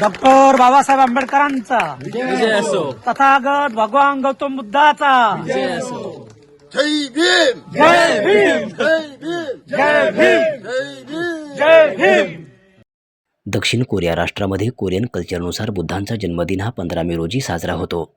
Doctor Babasaheb आंबेडकरांचा. विजय असो. तथागत भगवान गौतम बुद्धाचा. विजय असो. जय भीम. जय भीम. जय भीम. जय भीम. जय भीम. जय भीम. दक्षिण कोरिया राष्ट्रामध्ये कोरियन कल्चरनुसार बुद्धांचा जन्मदिन हा पंधरा मे रोजी साजरा होतो.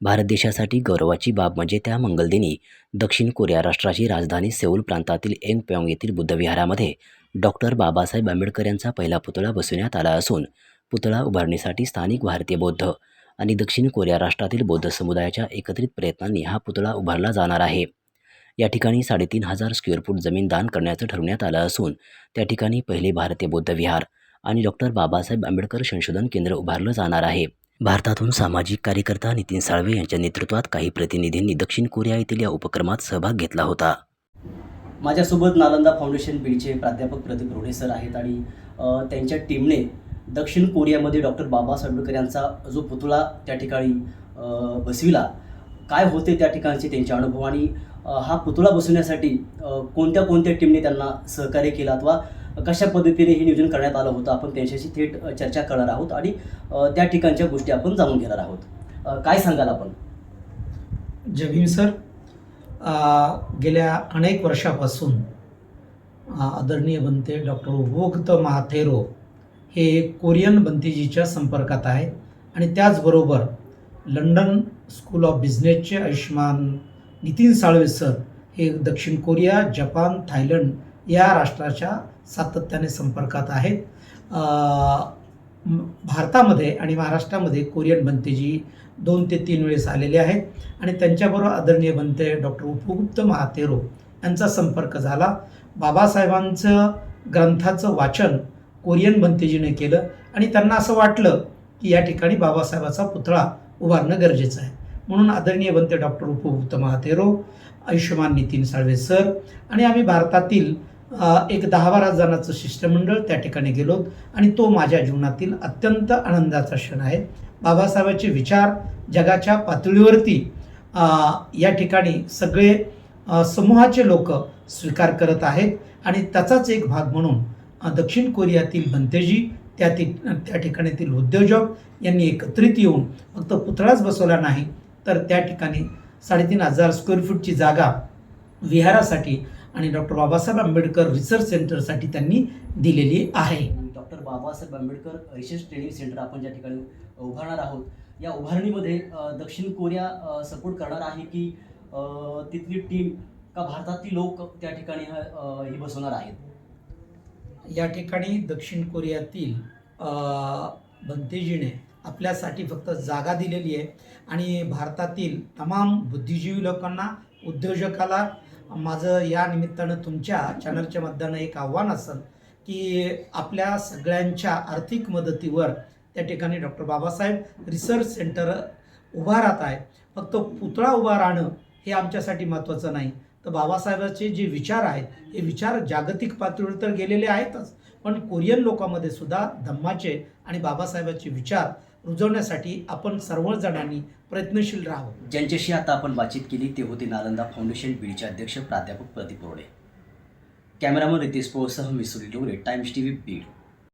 भारत देशासाठी गौरवाची बाब म्हणजे त्या मंगलदिनी दक्षिण कोरिया राष्ट्राची राजधानी सेऊल प्रांतातील एंगप्योंग येथील बुद्धविहारामध्ये डॉक्टर बाबासाहेब आंबेडकर यांचा पहिला पुतळा बसवण्यात आला असून पुतळा उभारणीसाठी स्थानिक भारतीय बौद्ध आणि दक्षिण कोरिया राष्ट्रातील बौद्ध समुदायाच्या एकत्रित प्रयत्नांनी हा पुतळा उभारला जाणार आहे. या ठिकाणी साडेतीन हजार स्क्वेअर फूट जमीन दान करण्याचं ठरवण्यात आलं असून त्या ठिकाणी पहिले भारतीय बौद्ध विहार आणि डॉक्टर बाबासाहेब आंबेडकर संशोधन केंद्र उभारलं जाणार आहे. भारतातून सामाजिक कार्यकर्ता नितीन साळवे यांच्या नेतृत्वात काही प्रतिनिधींनी दक्षिण कोरिया येथील या उपक्रमात सहभाग घेतला होता. माझ्यासोबत नालंदा फाउंडेशन बीडचे प्राध्यापक प्रदीप रोडे सर आहेत आणि त्यांच्या टीमने दक्षिण कोरियामध्ये डॉक्टर बाबासाहेब आंबेडकर यांचा जो पुतळा त्या ठिकाणी बसविला. काय होते त्या ठिकाणचे त्यांचे अनुभव? आणि हा पुतळा बसवण्यासाठी कोणत्या कोणत्या टीमने त्यांना सहकार्य केलं अथवा कशा पद्धतीने हे नियोजन करण्यात आलं होतं? आपण त्यांच्याशी थेट चर्चा करणार आहोत आणि त्या ठिकाणच्या गोष्टी आपण जाणून घेणार आहोत. काय सांगाल आपण? जगीन सर. गेल्या अनेक वर्षापासून आदरणीय बनते डॉक्टर वोक्त महाथेरो हे कोरियन बनतेजीच्या संपर्कात आहेत आणि त्याचबरोबर लंडन स्कूल ऑफ बिझनेसचे आयुष्यमान नितीन साळवे सर हे दक्षिण कोरिया जपान थायलंड या राष्ट्राच्या सातत्याने संपर्कात आहेत. भारतामध्ये आणि महाराष्ट्रामध्ये कोरियन बनतेजी दोन ते तीन वेळेस आलेले आहेत आणि त्यांच्याबरोबर आदरणीय बनते डॉक्टर उपगुप्त महातेरो यांचा संपर्क झाला. बाबासाहेबांचं ग्रंथाचं वाचन कोरियन बंतेजीने केलं आणि त्यांना असं वाटलं की या ठिकाणी बाबासाहेबाचा पुतळा उभारणं गरजेचं आहे. म्हणून आदरणीय बनते डॉक्टर उपभूत महातेरो आयुष्यमान नितीन साळवे सर आणि आम्ही भारतातील एक दहा बारा जणांचं शिष्टमंडळ त्या ठिकाणी गेलो आणि तो माझ्या जीवनातील अत्यंत आनंदाचा क्षण आहे. बाबासाहेबांचे विचार जगाच्या पातळीवरती या ठिकाणी सगळे समूहाचे लोक स्वीकार करत आहेत आणि त्याचाच एक भाग म्हणून दक्षिण कोरियातील बनतेजी त्या ति त्या ठिकाणीतील उद्योजक यांनी एकत्रित येऊन फक्त पुतळाच बसवला नाही तर त्या ठिकाणी साडेतीन हजार स्क्वेअर फूटची जागा विहारासाठी आणि डॉक्टर बाबासाहेब आंबेडकर रिसर्च सेंटरसाठी त्यांनी दिलेली आहे. Doctor Babasaheb Ambedkar research training centre आपण ज्या ठिकाणी उभारणार आहोत या उभारणीमध्ये दक्षिण कोरिया सपोर्ट करणार आहे की तिथली टीम का भारतातील लोक त्या ठिकाणी हे बसवणार आहेत? या ठिकाणी दक्षिण कोरियातील अ, बनतेजीने आपल्यासाठी फक्त जागा दिलेली आहे. आणि भारतातील तमाम बुद्धिजीवी लोकांना उद्योजकाला माझं या निमित्तानं तुमच्या चॅनलच्या मध्यानं एक आव्हान असेल की आपल्या सगळ्यांच्या आर्थिक मदतीवर त्या ठिकाणी डॉक्टर बाबासाहेब रिसर्च सेंटर उभा राहत आहे. फक्त पुतळा उभा राहणं हे आमच्यासाठी महत्त्वाचं नाही. तर बाबासाहेबांचे जे विचार आहेत हे विचार जागतिक पातळीवर तर गेलेले आहेतच. पण कोरियन लोकांमध्ये सुद्धा धम्माचे आणि बाबासाहेबांचे विचार रुजवण्यासाठी आपण सर्वजणांनी प्रयत्नशील राहावं. ज्यांच्याशी आता आपण बातचीत केली ते होते नालंदा फाउंडेशन बीडचे अध्यक्ष प्राध्यापक प्रदीप रोडे. कॅमेरामन रितेश पोळसह मिसुरी लोरे टाइम्स टी व्ही बीड.